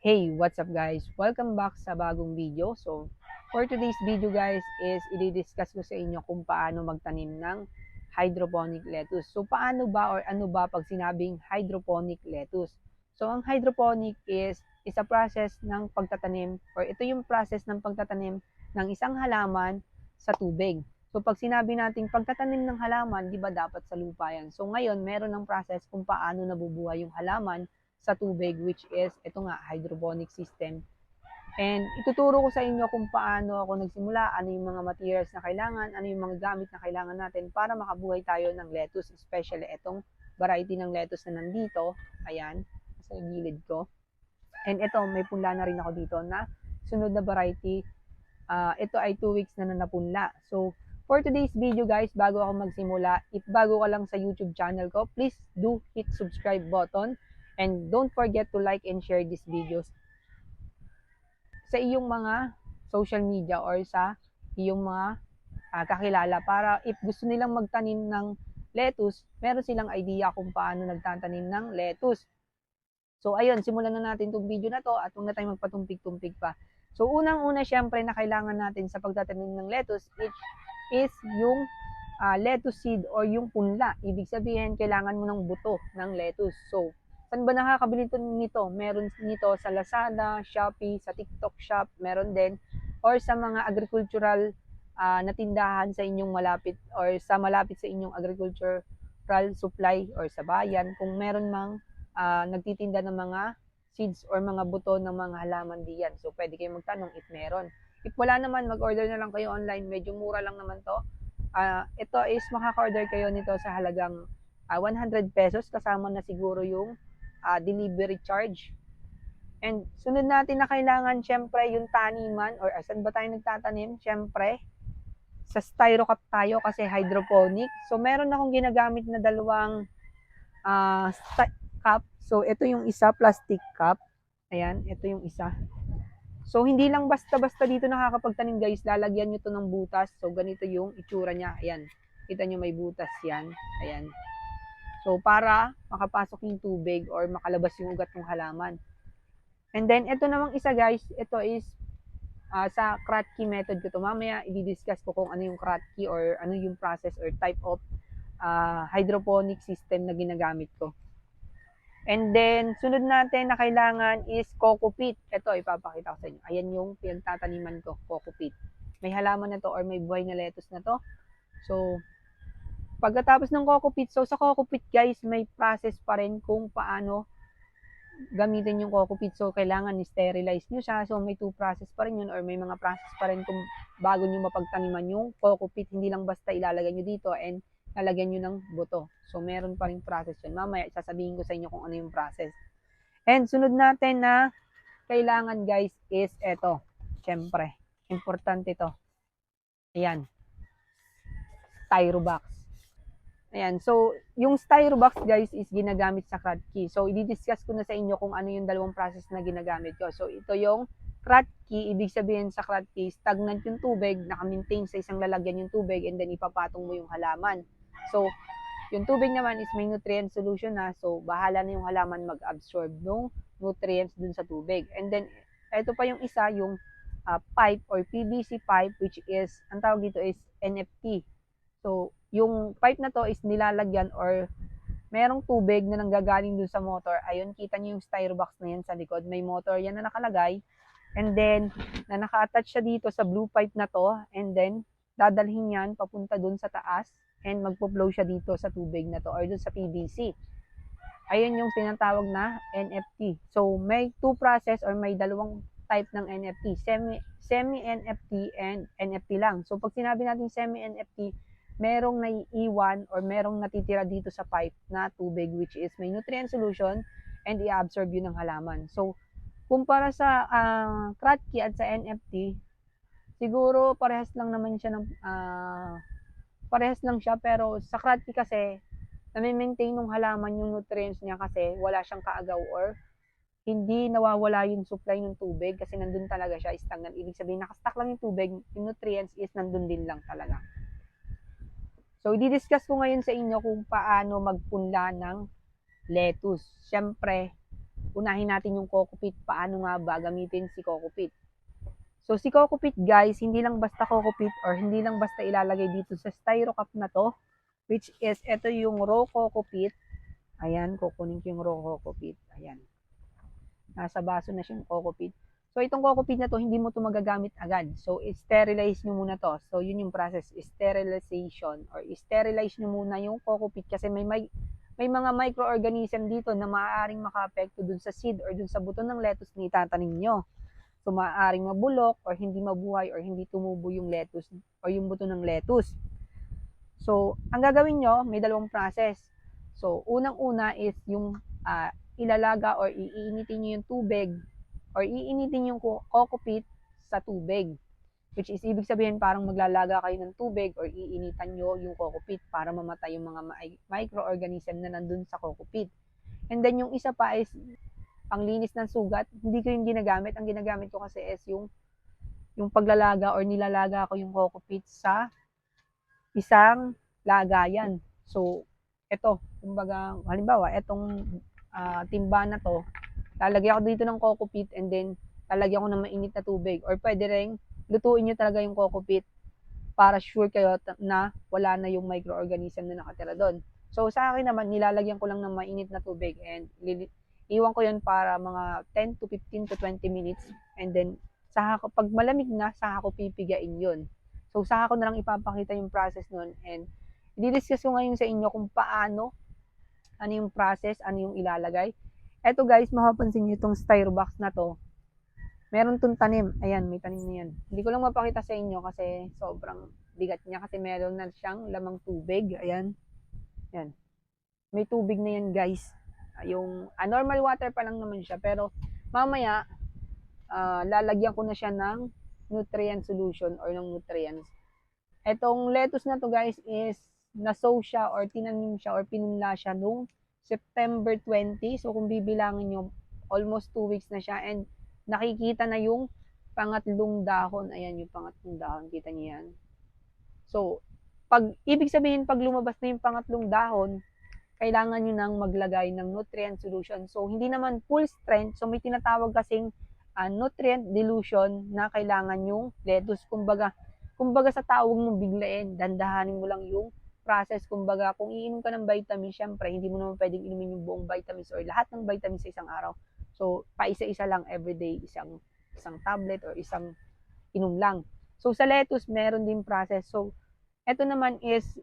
Hey, what's up guys? Welcome back sa bagong video. So, for today's video guys is i-discuss ko sa inyo kung paano magtanim ng hydroponic lettuce. So, paano ba or ano ba pag sinabing hydroponic lettuce? So, ang hydroponic is is a process ng pagtatanim or ito yung process ng pagtatanim ng isang halaman sa tubig. So, pag sinabi nating pagtatanim ng halaman, di ba dapat sa lupa yan? So, ngayon, meron ng process kung paano nabubuhay yung halaman sa tubig which is ito nga hydroponic system. And ituturo ko sa inyo kung paano ako nagsimula, ano yung mga materials na kailangan, ano yung mga gamit na kailangan natin para makabuhay tayo ng lettuce, especially itong variety ng lettuce na nandito. Ayan, sa gilid ko. And ito, may punla na rin ako dito na sunod na variety. Uh, ito ay 2 weeks na na napunla. So, for today's video guys, bago ako magsimula, if bago ka lang sa YouTube channel ko, please do hit subscribe button And don't forget to like and share these videos sa iyong mga social media or sa iyong mga uh, kakilala para if gusto nilang magtanim ng lettuce, meron silang idea kung paano nagtatanim ng lettuce. So ayun, simulan na natin itong video na to at huwag na tayo magpatumpik-tumpik pa. So unang-una syempre na kailangan natin sa pagtatanim ng lettuce it is yung uh, lettuce seed or yung punla. Ibig sabihin, kailangan mo ng buto ng lettuce. So Saan ba nakakabili nito? Meron nito sa Lazada, Shopee, sa TikTok Shop, meron din. Or sa mga agricultural uh, na tindahan sa inyong malapit or sa malapit sa inyong agricultural supply or sa bayan. Kung meron mang uh, nagtitinda ng mga seeds or mga buto ng mga halaman diyan. So, pwede kayo magtanong if meron. If wala naman, mag-order na lang kayo online. Medyo mura lang naman to. Uh, ito is makaka-order kayo nito sa halagang uh, 100 pesos kasama na siguro yung uh, delivery charge. And sunod natin na kailangan syempre yung taniman or asan ba tayo nagtatanim? Syempre, sa styro cup tayo kasi hydroponic. So meron akong ginagamit na dalawang uh, cup. So ito yung isa, plastic cup. Ayan, ito yung isa. So hindi lang basta-basta dito nakakapagtanim guys, lalagyan nyo to ng butas. So ganito yung itsura niya. Ayan, kita nyo may butas yan. Ayan. So, para makapasok yung tubig or makalabas yung ugat ng halaman. And then, ito namang isa guys, ito is uh, sa Kratky method ko to. Mamaya, i-discuss ko kung ano yung Kratky or ano yung process or type of uh, hydroponic system na ginagamit ko. And then, sunod natin na kailangan is coco peat. Ito, ipapakita ko sa inyo. Ayan yung pinagtataniman ko, coco. May halaman na to or may buhay na lettuce na to. So, Pagkatapos ng coco pit, so sa coco pit guys, may process pa rin kung paano gamitin yung coco pit. So kailangan sterilize nyo siya. So may two process pa rin yun or may mga process pa rin kung bago nyo mapagtaniman yung coco pit. Hindi lang basta ilalagay nyo dito and lalagyan nyo ng buto. So meron pa rin process yun. Mamaya sasabihin ko sa inyo kung ano yung process. And sunod natin na kailangan guys is eto. Siyempre, importante to. Ayan. Styro box. Ayan, so yung styro box guys is ginagamit sa key. So i-discuss ko na sa inyo kung ano yung dalawang process na ginagamit ko. So ito yung key, ibig sabihin sa key, stagnant yung tubig, naka-maintain sa isang lalagyan yung tubig and then ipapatong mo yung halaman. So yung tubig naman is may nutrient solution na, so bahala na yung halaman mag-absorb ng nutrients dun sa tubig. And then ito pa yung isa, yung uh, pipe or PVC pipe which is, ang tawag dito is NFT. So yung pipe na to is nilalagyan or merong tubig na nanggagaling dun sa motor. Ayun, kita niyo yung styro box na yan sa likod. May motor yan na nakalagay. And then, na naka-attach siya dito sa blue pipe na to. And then, dadalhin yan papunta dun sa taas. And magpo-flow siya dito sa tubig na to or dun sa PVC. Ayun yung tinatawag na NFT. So, may two process or may dalawang type ng NFT. Semi, semi-NFT and NFT lang. So, pag sinabi natin semi-NFT, merong naiiwan or merong natitira dito sa pipe na tubig which is may nutrient solution and i-absorb yun ng halaman. So, kumpara sa uh, Kratky at sa NFT, siguro parehas lang naman siya ng uh, parehas lang siya pero sa Kratky kasi nami-maintain ng halaman yung nutrients niya kasi wala siyang kaagaw or hindi nawawala yung supply ng tubig kasi nandun talaga siya stagnant. Ibig sabihin, nakastack lang yung tubig, yung nutrients is nandun din lang talaga. So, i-discuss ko ngayon sa inyo kung paano magpunla ng lettuce. Siyempre, unahin natin yung Coco Pit. Paano nga ba gamitin si Coco Pit? So si Coco Pit guys, hindi lang basta Coco Pit or hindi lang basta ilalagay dito sa styro cup na to, which is ito yung raw Coco Pit. Ayan, kukunin ko yung raw Coco Pit. Ayan. Nasa baso na siyang Coco Pit. So itong Coco Pit na to, hindi mo to magagamit agad. So sterilize nyo muna to. So yun yung process, sterilization or sterilize nyo muna yung Coco Pit kasi may, may may mga microorganism dito na maaaring makaapekto dun sa seed or dun sa buto ng lettuce na itatanim nyo. So, maaaring mabulok or hindi mabuhay or hindi tumubo yung lettuce or yung buto ng lettuce. So, ang gagawin nyo, may dalawang process. So, unang-una is yung uh, ilalaga or iinitin nyo yung tubig or iinitin yung coco pit sa tubig. Which is, ibig sabihin parang maglalaga kayo ng tubig or iinitan nyo yung coco pit para mamatay yung mga microorganism na nandun sa coco pit. And then yung isa pa is panglinis ng sugat. Hindi ko yung ginagamit. Ang ginagamit ko kasi is yung yung paglalaga or nilalaga ko yung coco pit sa isang lagayan. So, ito, kumbaga, halimbawa, itong uh, timba na to, lalagyan ko dito ng coco pit and then lalagyan ko ng mainit na tubig. Or pwede rin lutuin nyo talaga yung coco pit para sure kayo na wala na yung microorganism na nakatira doon. So sa akin naman, nilalagyan ko lang ng mainit na tubig and iwan ko yun para mga 10 to 15 to 20 minutes and then sa pag malamig na, sa ako pipigain yun. So sa ako na lang ipapakita yung process nun and i-discuss ko ngayon sa inyo kung paano, ano yung process, ano yung ilalagay. Eto guys, mapapansin nyo itong styro box na to meron tong tanim. Ayan, may tanim na yan. Hindi ko lang mapakita sa inyo kasi sobrang bigat niya kasi meron na siyang lamang tubig. Ayan. Yan. May tubig na yan, guys. Ah, yung uh, normal water pa lang naman siya. Pero mamaya, uh, lalagyan ko na siya ng nutrient solution or ng nutrients. Etong lettuce na to guys is nasow siya or tinanim siya or pinunla siya nung September 20. So kung bibilangin nyo, almost 2 weeks na siya. And nakikita na yung pangatlong dahon. Ayan yung pangatlong dahon. Kita niyo yan. So, pag, ibig sabihin, pag lumabas na yung pangatlong dahon, kailangan nyo nang maglagay ng nutrient solution. So, hindi naman full strength. So, may tinatawag kasing uh, nutrient dilution na kailangan yung lettuce. Kumbaga, kumbaga sa tawag mo biglain, dandahanin mo lang yung process. Kumbaga, kung iinom ka ng vitamin, syempre, hindi mo naman pwedeng inumin yung buong vitamins or lahat ng vitamins sa isang araw. So, paisa-isa lang everyday, isang isang tablet or isang inom lang. So, sa lettuce, meron din process. So, ito naman is,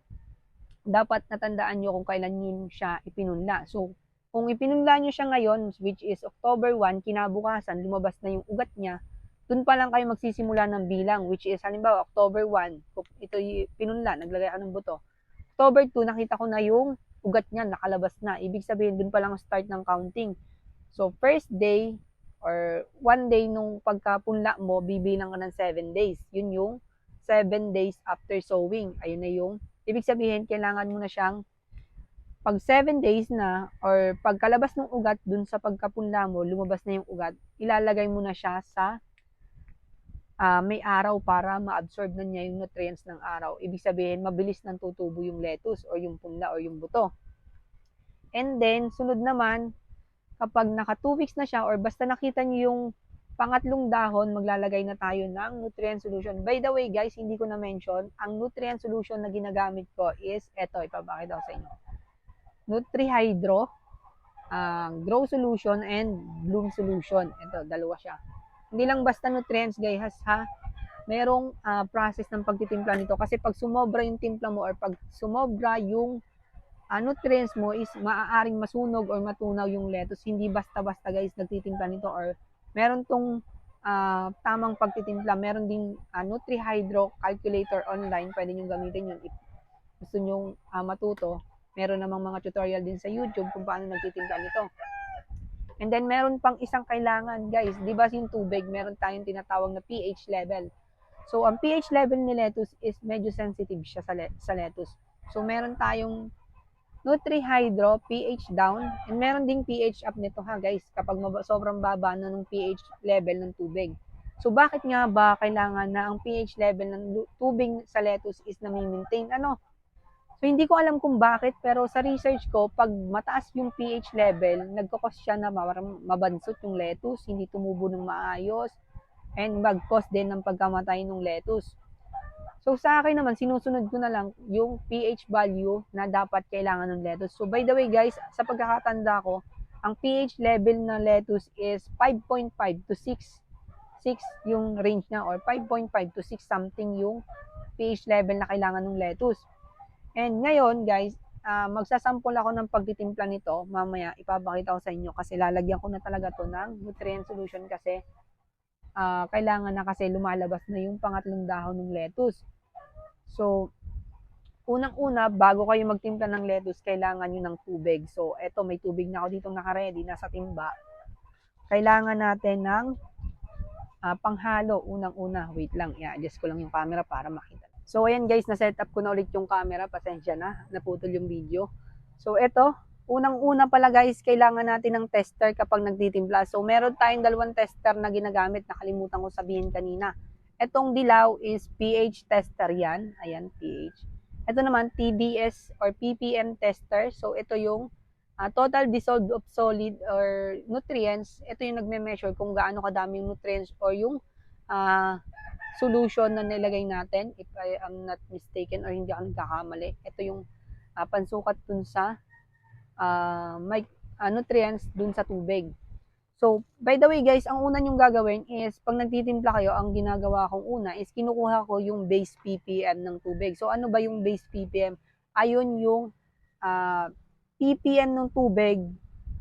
dapat natandaan nyo kung kailan nyo siya ipinunla. So, kung ipinunla nyo siya ngayon, which is October 1, kinabukasan, lumabas na yung ugat niya, dun pa lang kayo magsisimula ng bilang, which is, halimbawa, October 1, ito pinunla, naglagay ako ng buto. October 2, nakita ko na yung ugat niya, nakalabas na. Ibig sabihin, dun pa lang start ng counting. So, first day or one day nung pagkapunla mo, bibilang ka ng 7 days. Yun yung 7 days after sowing. Ayun na yung, ibig sabihin, kailangan mo na siyang pag 7 days na or pagkalabas ng ugat dun sa pagkapunla mo, lumabas na yung ugat, ilalagay mo na siya sa uh, may araw para ma-absorb na niya yung nutrients ng araw. Ibig sabihin, mabilis nang tutubo yung lettuce or yung punla or yung buto. And then, sunod naman, kapag naka 2 weeks na siya or basta nakita niyo yung pangatlong dahon, maglalagay na tayo ng nutrient solution. By the way guys, hindi ko na mention, ang nutrient solution na ginagamit ko is, eto, ipapakita ko sa inyo. NutriHydro, uh, Grow Solution, and Bloom Solution. Ito, dalawa siya. Hindi lang basta nutrients guys ha, merong uh, process ng pagtitimpla nito kasi pag sumobra yung timpla mo or pag sumobra yung uh, nutrients mo is maaaring masunog or matunaw yung lettuce. Hindi basta-basta guys nagtitimpla nito or meron tong uh, tamang pagtitimpla. Meron din uh, NutriHydro calculator online. Pwede nyo gamitin yun if gusto nyo uh, matuto. Meron namang mga tutorial din sa YouTube kung paano nagtitimpla nito. And then meron pang isang kailangan guys, 'di ba yung tubig, meron tayong tinatawag na pH level. So ang pH level ni lettuce is medyo sensitive siya sa, le- sa lettuce. So meron tayong Nutri-Hydro, pH down. And meron ding pH up nito ha guys, kapag sobrang baba na ng pH level ng tubig. So bakit nga ba kailangan na ang pH level ng tubig sa lettuce is na maintain? Ano? So, hindi ko alam kung bakit, pero sa research ko, pag mataas yung pH level, nagkakos siya na mabansot yung lettuce, hindi tumubo ng maayos, and mag-cause din ng pagkamatay ng lettuce. So, sa akin naman, sinusunod ko na lang yung pH value na dapat kailangan ng lettuce. So, by the way guys, sa pagkakatanda ko, ang pH level ng lettuce is 5.5 to 6 6 yung range na or 5.5 to 6 something yung pH level na kailangan ng lettuce. And ngayon, guys, uh, magsasample ako ng pagtitimpla nito. Mamaya, ipapakita ko sa inyo kasi lalagyan ko na talaga to ng nutrient solution kasi uh, kailangan na kasi lumalabas na yung pangatlong dahon ng lettuce. So, unang-una, bago kayo magtimpla ng lettuce, kailangan nyo ng tubig. So, eto, may tubig na ako dito naka-ready, nasa timba. Kailangan natin ng uh, panghalo, unang-una. Wait lang, i-adjust ko lang yung camera para makita. So, ayan guys, na-set up ko na ulit yung camera. Pasensya na, naputol yung video. So, eto, unang-una pala guys, kailangan natin ng tester kapag nagtitimpla. So, meron tayong dalawang tester na ginagamit. Nakalimutan ko sabihin kanina. Etong dilaw is pH tester yan. Ayan, pH. Ito naman, TDS or ppm tester. So, ito yung uh, total dissolved of solid or nutrients. Ito yung nagme-measure kung gaano kadami yung nutrients or yung uh, solution na nilagay natin, if I am not mistaken or hindi ako nagkakamali. Ito yung uh, pansukat dun sa uh, may, uh, nutrients dun sa tubig. So, by the way guys, ang una nyong gagawin is, pag nagtitimpla kayo, ang ginagawa kong una is kinukuha ko yung base ppm ng tubig. So, ano ba yung base ppm? Ayun yung uh, ppm ng tubig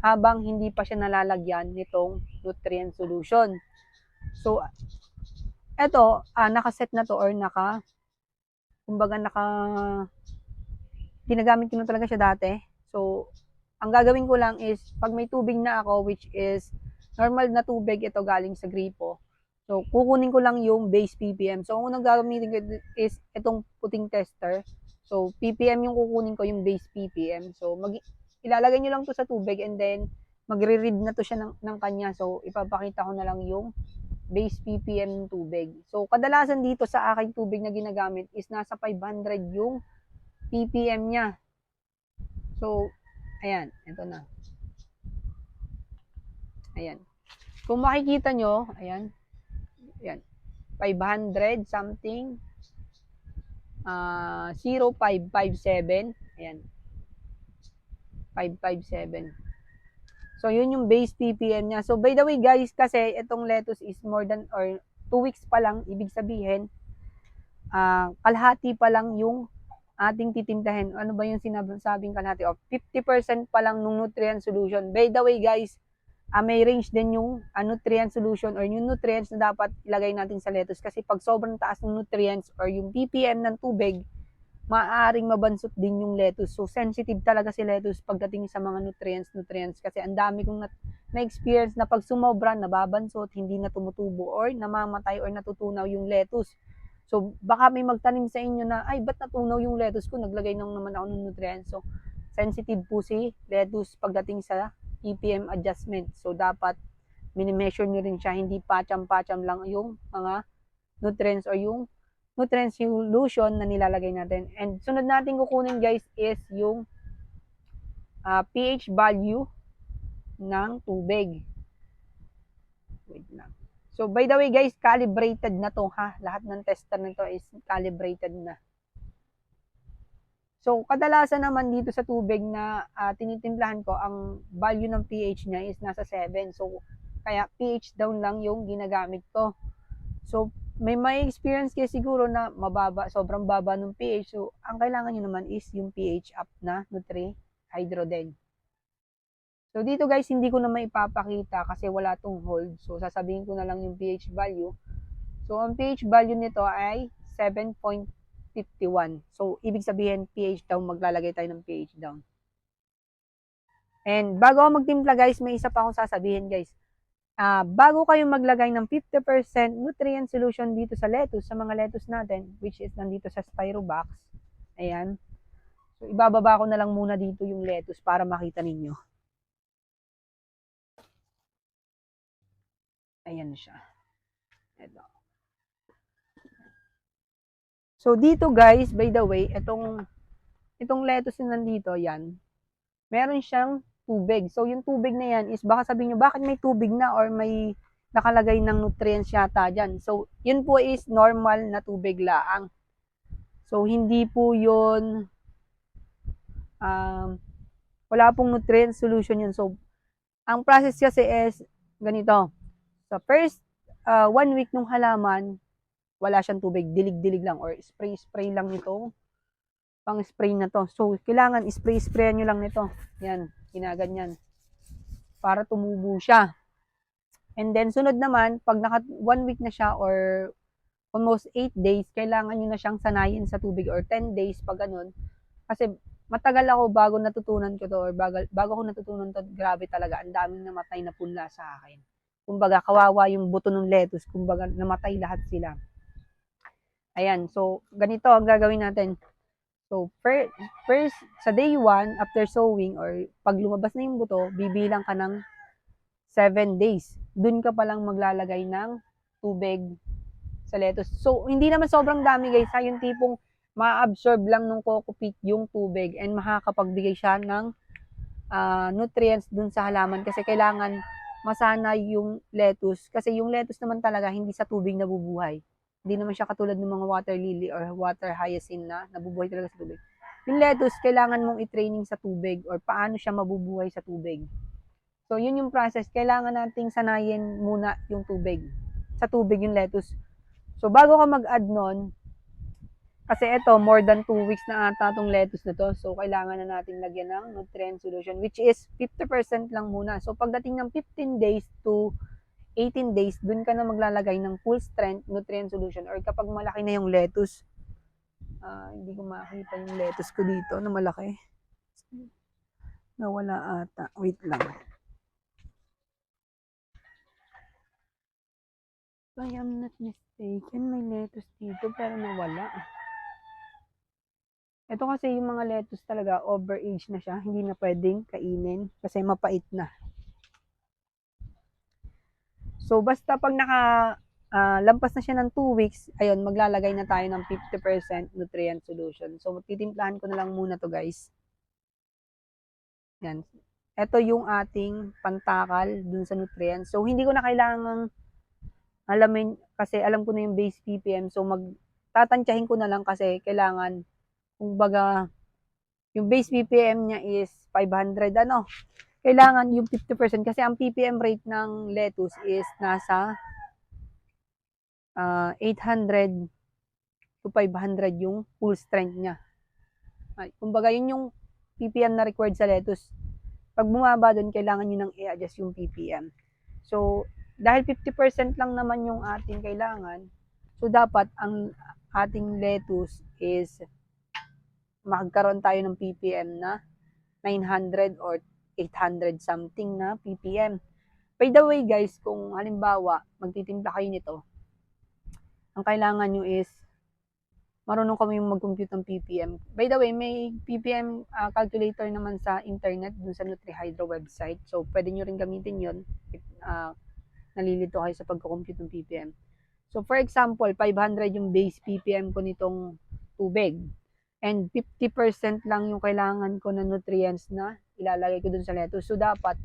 habang hindi pa siya nalalagyan nitong nutrient solution. So, eto, ah, nakaset na to or naka, kumbaga naka, ginagamit ko na talaga siya dati. So, ang gagawin ko lang is, pag may tubig na ako, which is normal na tubig, ito galing sa gripo. So, kukunin ko lang yung base ppm. So, ang unang gagamitin ko is itong puting tester. So, ppm yung kukunin ko, yung base ppm. So, mag, ilalagay nyo lang to sa tubig and then, magre-read na to siya ng, ng kanya. So, ipapakita ko na lang yung base ppm ng tubig. So, kadalasan dito sa aking tubig na ginagamit is nasa 500 yung ppm niya. So, ayan, ito na. Ayan. Kung makikita nyo, ayan, ayan, 500 something, uh, 0557, ayan, 557. So, yun yung base ppm niya. So, by the way guys, kasi itong lettuce is more than or 2 weeks pa lang, ibig sabihin, uh, kalahati pa lang yung ating titimplahin. Ano ba yung sinabing kalahati? Of 50% pa lang ng nutrient solution. By the way guys, uh, may range din yung uh, nutrient solution or yung nutrients na dapat ilagay natin sa lettuce. Kasi pag sobrang taas ng nutrients or yung ppm ng tubig, maaaring mabansot din yung lettuce. So, sensitive talaga si lettuce pagdating sa mga nutrients, nutrients. Kasi ang dami kong na-experience na pag sumobra, nababansot, hindi na tumutubo, or namamatay, or natutunaw yung lettuce. So, baka may magtanim sa inyo na, ay, ba't natunaw yung lettuce ko? Naglagay nang naman ako ng nutrients. So, sensitive po si lettuce pagdating sa ppm adjustment. So, dapat minimeasure nyo rin siya, hindi pacham-pacham lang yung mga nutrients or yung nutrient solution na nilalagay natin. And sunod natin kukunin guys is yung uh, pH value ng tubig. Wait lang. So by the way guys, calibrated na to ha. Lahat ng tester nito is calibrated na. So kadalasan naman dito sa tubig na uh, tinitimplahan ko, ang value ng pH niya is nasa 7. So kaya pH down lang yung ginagamit ko. So may may experience kayo siguro na mababa, sobrang baba ng pH. So, ang kailangan nyo naman is yung pH up na Nutri Hydro din. So, dito guys, hindi ko na maipapakita kasi wala tong hold. So, sasabihin ko na lang yung pH value. So, ang pH value nito ay 7.51. So, ibig sabihin pH down, maglalagay tayo ng pH down. And bago ako magtimpla guys, may isa pa akong sasabihin guys uh, bago kayo maglagay ng 50% nutrient solution dito sa lettuce, sa mga lettuce natin, which is nandito sa styro box, ayan, so ibababa ko na lang muna dito yung lettuce para makita ninyo. Ayan siya. Ito. So, dito guys, by the way, itong itong lettuce na nandito, yan, meron siyang tubig. So, yung tubig na yan is baka sabihin nyo, bakit may tubig na or may nakalagay ng nutrients yata dyan. So, yun po is normal na tubig laang. So, hindi po yun, um, wala pong nutrient solution yun. So, ang process kasi is ganito. Sa first uh, one week nung halaman, wala siyang tubig, dilig-dilig lang or spray-spray lang ito. Pang spray na to. So, kailangan spray-sprayan nyo lang nito. Yan, ginaganyan. Para tumubo siya. And then, sunod naman, pag naka one week na siya or almost 8 days, kailangan nyo na siyang sanayin sa tubig or 10 days pag ganun. Kasi matagal ako bago natutunan ko to or bago, bago ko natutunan to, grabe talaga, ang daming namatay na punla sa akin. Kumbaga, kawawa yung buto ng lettuce, kumbaga, namatay lahat sila. Ayan, so, ganito ang gagawin natin. So, first, first sa day 1, after sowing, or pag lumabas na yung buto, bibilang ka ng 7 days. Doon ka palang maglalagay ng tubig sa lettuce. So, hindi naman sobrang dami guys, ha? yung tipong ma-absorb lang ng cocopeat yung tubig and makakapagbigay siya ng uh, nutrients dun sa halaman kasi kailangan masanay yung lettuce kasi yung lettuce naman talaga hindi sa tubig nabubuhay. Hindi naman siya katulad ng mga water lily or water hyacinth na nabubuhay talaga sa tubig. Yung lettuce, kailangan mong i-training sa tubig or paano siya mabubuhay sa tubig. So, yun yung process. Kailangan nating sanayin muna yung tubig. Sa tubig yung lettuce. So, bago ka mag-add nun, kasi ito, more than 2 weeks na ata itong lettuce na to. So, kailangan na natin lagyan ng nutrient solution, which is 50% lang muna. So, pagdating ng 15 days to 18 days, dun ka na maglalagay ng full strength nutrient solution. Or kapag malaki na yung lettuce, uh, hindi ko makita yung lettuce ko dito na malaki. Nawala ata. Wait lang. I am not mistaken, may lettuce dito pero nawala. Ito kasi yung mga lettuce talaga, overage na siya. Hindi na pwedeng kainin kasi mapait na. So, basta pag naka uh, lampas na siya ng 2 weeks, ayun, maglalagay na tayo ng 50% nutrient solution. So, titimplahan ko na lang muna to guys. Yan. Ito yung ating pantakal dun sa nutrients. So, hindi ko na kailangang alamin kasi alam ko na yung base ppm. So, mag tatantyahin ko na lang kasi kailangan kung baga, yung base PPM niya is 500, ano, kailangan yung 50% kasi ang PPM rate ng lettuce is nasa uh, 800 to 500 yung full strength niya. Ay, kumbaga, yun yung PPM na required sa lettuce. Pag bumaba doon, kailangan nyo nang i-adjust yung PPM. So, dahil 50% lang naman yung ating kailangan, so dapat ang ating lettuce is magkaroon tayo ng PPM na 900 or 800 something na PPM. By the way guys, kung halimbawa magtitimpla kayo nito, ang kailangan nyo is marunong kami mag-compute ng PPM. By the way, may PPM uh, calculator naman sa internet dun sa NutriHydro website. So, pwede nyo rin gamitin yon if uh, nalilito kayo sa pagko-compute ng PPM. So, for example, 500 yung base PPM ko nitong tubig and 50% lang yung kailangan ko na nutrients na ilalagay ko dun sa lettuce. So, dapat,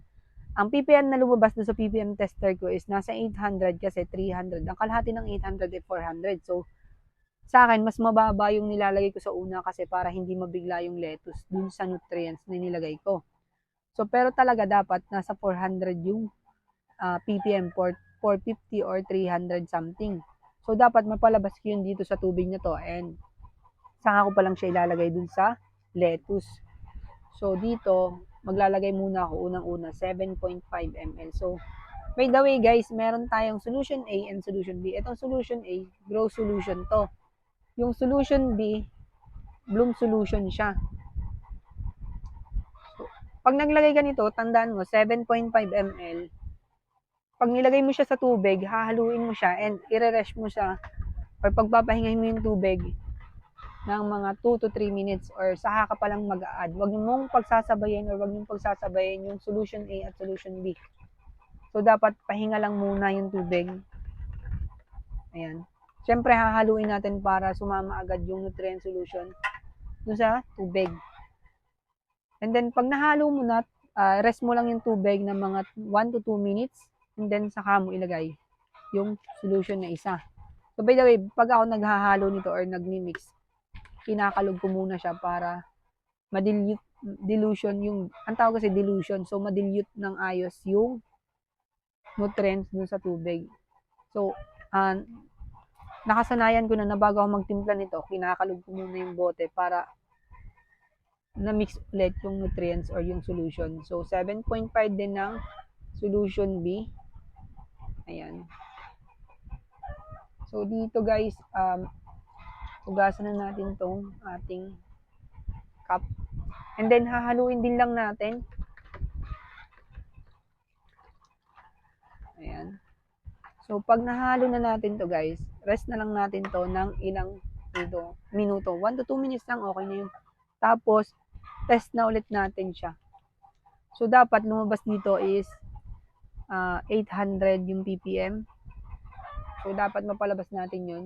ang PPM na lumabas dun sa PPM tester ko is nasa 800 kasi 300. Ang kalahati ng 800 ay 400. So, sa akin, mas mababa yung nilalagay ko sa una kasi para hindi mabigla yung lettuce dun sa nutrients na nilagay ko. So, pero talaga dapat nasa 400 yung uh, PPM, 450 or 300 something. So, dapat mapalabas ko yun dito sa tubig na to and saka ko pa lang siya ilalagay dun sa lettuce. So, dito, maglalagay muna ako unang-una 7.5 ml. So, by the way guys, meron tayong solution A and solution B. Itong solution A, grow solution to. Yung solution B, bloom solution siya. So, pag naglagay ka nito, tandaan mo, 7.5 ml. Pag nilagay mo siya sa tubig, hahaluin mo siya and ire-resh mo siya or pagpapahingahin mo yung tubig, ng mga 2 to 3 minutes or saka ka palang mag-add. Huwag mong pagsasabayin or huwag mong pagsasabayin yung solution A at solution B. So, dapat pahinga lang muna yung tubig. Ayan. Siyempre, hahaluin natin para sumama agad yung nutrient solution dun sa tubig. And then, pag nahalo mo na, ah, rest mo lang yung tubig ng mga 1 to 2 minutes. And then, saka mo ilagay yung solution na isa. So, by the way, pag ako naghahalo nito or nagmi-mix, kinakalog ko muna siya para madilute, dilution yung, ang tawag kasi dilution. So, madilute ng ayos yung nutrients dun sa tubig. So, ah, nakasanayan ko na na bago ako magtimpla nito, kinakalog ko muna yung bote para na-mix ulit yung nutrients or yung solution. So, 7.5 din ng solution B. Ayan. So, dito guys, um, hugasan na natin tong ating cup. And then, hahaluin din lang natin. Ayan. So, pag nahalo na natin to guys, rest na lang natin to ng ilang minuto. minuto. 1 to 2 minutes lang, okay na yun. Tapos, test na ulit natin siya. So, dapat lumabas dito is ah, 800 yung ppm. So, dapat mapalabas natin yun.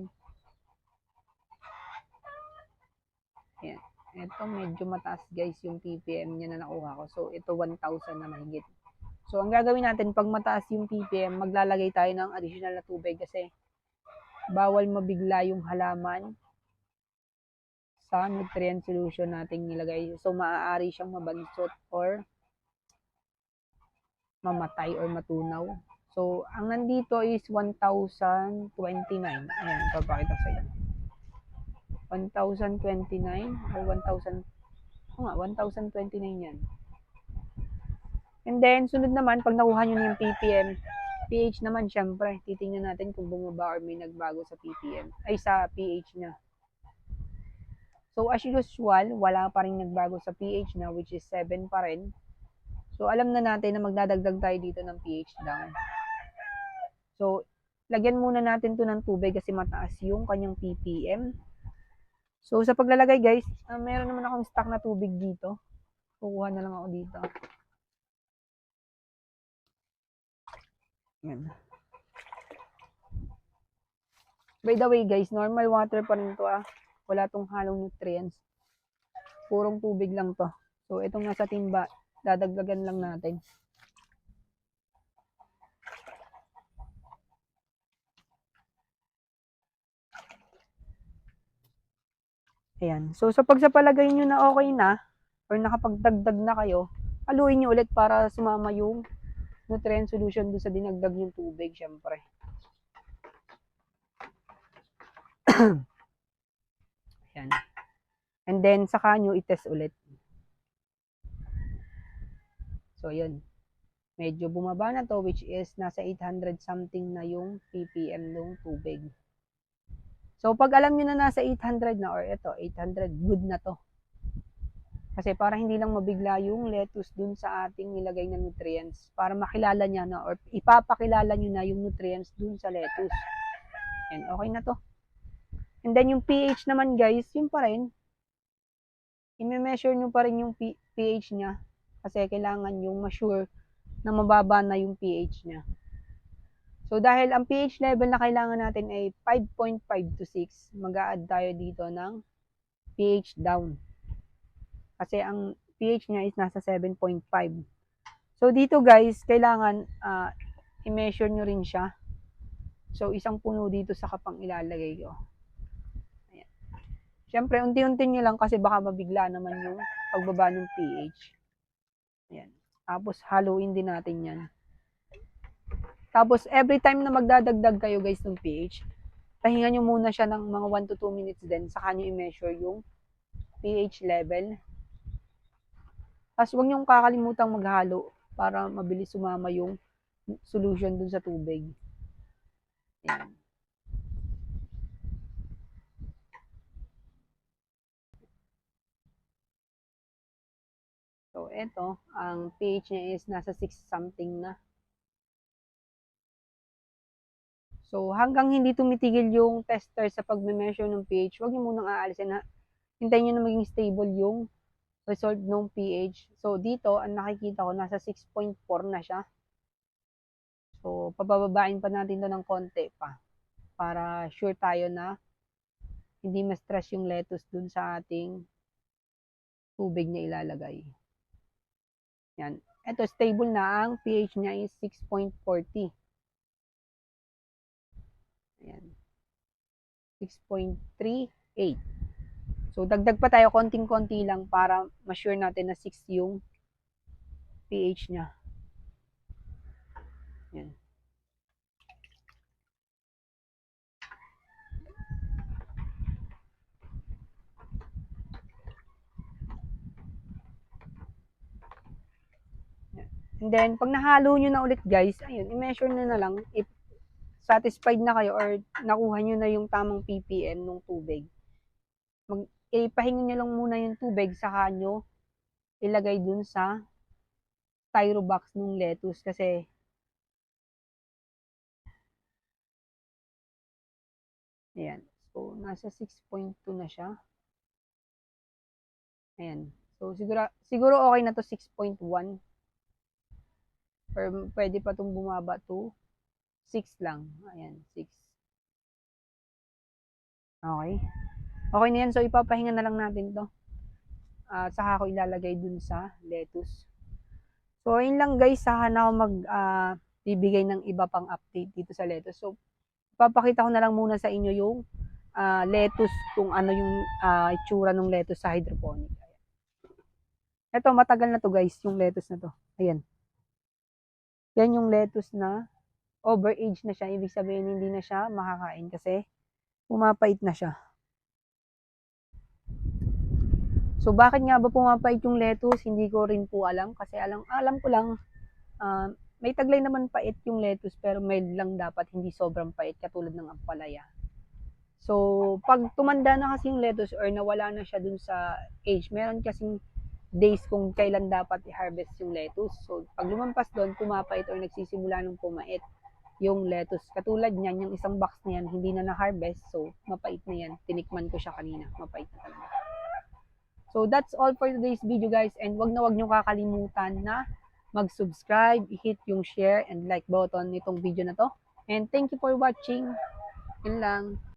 Ayan. Ito, medyo mataas guys yung ppm niya na nakuha ko. So, ito 1,000 na mahigit. So, ang gagawin natin, pag mataas yung ppm, maglalagay tayo ng additional na tubig kasi bawal mabigla yung halaman sa nutrient solution nating nilagay. So, maaari siyang mabansot or mamatay or matunaw. So, ang nandito is 1,029. Ayan, papakita sa inyo. 1,029 or 1,000 Oo nga, 1,029 yan. And then, sunod naman, pag nakuha nyo na yung ppm, pH naman, syempre, titingnan natin kung bumaba or may nagbago sa ppm, ay sa pH niya. So, as usual, wala pa rin nagbago sa pH na, which is 7 pa rin. So, alam na natin na magdadagdag tayo dito ng pH down. So, lagyan muna natin to ng tubig kasi mataas yung kanyang ppm. So, sa paglalagay guys, ah, meron naman akong stock na tubig dito. Kukuha na lang ako dito. Yan. By the way guys, normal water pa rin to ah. Wala tong halong nutrients. Purong tubig lang to. So, itong nasa timba, dadagdagan lang natin. Ayan. So, sa pagsapalagay nyo na okay na, or nakapagdagdag na kayo, haluin nyo ulit para sumama yung nutrient solution doon sa dinagdag yung tubig, syempre. Ayan. And then, saka nyo itest ulit. So, yun. Medyo bumaba na to, which is nasa 800 something na yung ppm ng tubig. So, pag alam nyo na nasa 800 na, or ito, 800, good na to. Kasi para hindi lang mabigla yung lettuce dun sa ating nilagay na nutrients. Para makilala niya na, or ipapakilala nyo na yung nutrients dun sa lettuce. Yan, okay na to. And then yung pH naman guys, yun pa rin. I-measure nyo pa rin yung pH niya. Kasi kailangan yung ma-sure na mababa na yung pH niya. So, dahil ang pH level na kailangan natin ay 5.5 to 6, mag add tayo dito ng pH down. Kasi ang pH niya is nasa 7.5. So, dito guys, kailangan ah, i-measure nyo rin siya. So, isang puno dito sa kapang ilalagay ko. Ayan. Siyempre, unti-unti nyo lang kasi baka mabigla naman yung pagbaba ng pH. Ayan. Tapos, haluin din natin yan. Tapos, every time na magdadagdag kayo guys ng pH, pahinga nyo muna siya ng mga 1 to 2 minutes din. Saka nyo i-measure yung pH level. Tapos, huwag nyo kakalimutan maghalo para mabilis sumama yung solution dun sa tubig. Ayan. So, eto, ang pH niya is nasa 6 something na. So, hanggang hindi tumitigil yung tester sa pag-measure ng pH, huwag niyo munang aalisin na hintayin niyo na maging stable yung result ng pH. So, dito, ang nakikita ko, nasa 6.4 na siya. So, pabababain pa natin to ng konti pa para sure tayo na hindi ma-stress yung lettuce dun sa ating tubig na ilalagay. Yan. Ito, stable na. Ang pH niya is 6.40. Ayan. 6.38. So, dagdag pa tayo konting-konti lang para ma-sure natin na 6 yung pH niya. Yan. And then, pag nahalo nyo na ulit guys, ayun, i-measure nyo na lang if satisfied na kayo or nakuha nyo na yung tamang ppm ng tubig. Mag, ipahinga nyo lang muna yung tubig, saka nyo ilagay dun sa styro box ng lettuce kasi Ayan. So, nasa 6.2 na siya. Ayan. So, siguro, siguro okay na to 6.1 or pwede pa itong bumaba to 6 lang. Ayan, 6. Okay. Okay na yan. So, ipapahinga na lang natin to. At saka ako ilalagay dun sa lettuce. So, ayun lang guys. Saka na ako mag ah, bibigay ng iba pang update dito sa lettuce. So, papakita ko na lang muna sa inyo yung ah, lettuce, kung ano yung ah, itsura ng lettuce sa hydroponic. Ayan. Ito, matagal na to guys, yung lettuce na to. Ayan. Yan yung lettuce na overage na siya. Ibig sabihin, hindi na siya makakain kasi pumapait na siya. So, bakit nga ba pumapait yung lettuce? Hindi ko rin po alam. Kasi alam, alam ko lang, ah, may taglay naman pait yung lettuce pero mild lang dapat, hindi sobrang pait katulad ng ampalaya. So, pag tumanda na kasi yung lettuce or nawala na siya dun sa age, meron kasing days kung kailan dapat i-harvest yung lettuce. So, pag lumampas doon, pumapait or nagsisimula nung pumait yung lettuce. Katulad niyan, yung isang box na yan, hindi na na-harvest. So, mapait na yan. Tinikman ko siya kanina. Mapait na talaga. So, that's all for today's video guys. And wag na wag nyo kakalimutan na mag-subscribe, hit yung share and like button nitong video na to. And thank you for watching. Yun lang.